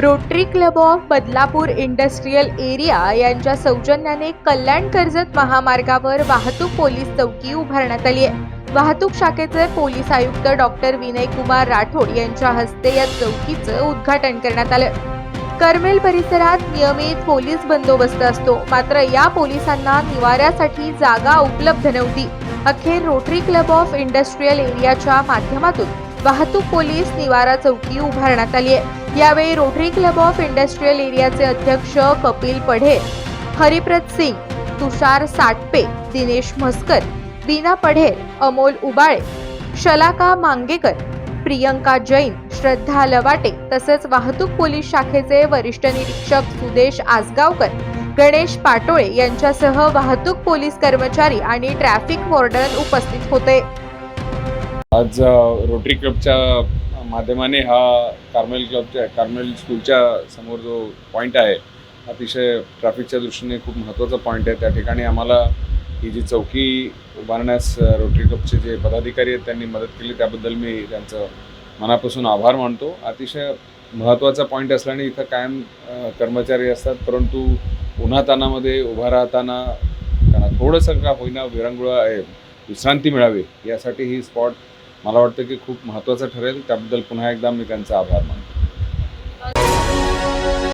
Rotary club of Badlapur industrial area यांच्या सौजन्याने कल्याण कर्जत महामार्गावर वाहतूक पोलीस चौकी उभारण्यात आली आहे. वाहतूक शाखेचे पोलीस आयुक्त डॉक्टर विनय कुमार राठोड यांच्या हस्ते या चौकीचं उद्घाटन करण्यात आलं. करमेल परिसरात नियमित पोलीस बंदोबस्त असतो. मात्र या पोलिसांना निवाऱ्यासाठी जागा उपलब्ध नव्हती. अखेर रोटरी क्लब ऑफ इंडस्ट्रीयल एरियाच्या माध्यमातून वाहतूक पोलीस निवारा चौकी उभारण्यात आली आहे. यावेळी रोटरी क्लब ऑफ इंडस्ट्रीयल एरियाचे अध्यक्ष कपिल पढे हरिप्रत सिंग तुषार साटपे दिनेश म्हस्कर बीना पढेर अमोल उबाळे शलाका मांगेकर प्रियंका जैन श्रद्धा लवाटे तसेच वाहतूक पोलीस शाखेचे वरिष्ठ निरीक्षक सुदेश आसगावकर गणेश पाटोळे यांच्यासह वाहतूक पोलीस कर्मचारी आणि ट्रॅफिक वॉर्डन उपस्थित होते. आज रोटरी क्लबच्या माध्यमाने हा कार्मेल क्लबच्या कार्मेल स्कूलच्या समोर जो पॉईंट आहे अतिशय ट्रॅफिकच्या दृष्टीने खूप महत्त्वाचा पॉईंट आहे. त्या ठिकाणी आम्हाला ही जी चौकी उभारण्यास रोटरी क्लबचे जे पदाधिकारी आहेत त्यांनी मदत केली. त्याबद्दल मी त्यांचं मनापासून आभार मानतो. अतिशय महत्त्वाचा पॉईंट असल्याने इथं कायम कर्मचारी असतात. परंतु उन्हातानामध्ये उभा राहताना त्यांना थोडंसं का होईना विरंगुळा आहे विश्रांती मिळावी यासाठी ही स्पॉट मला वाटतं की खूप महत्त्वाचं ठरेल. त्याबद्दल पुन्हा एकदा मी त्यांचा आभार मानतो.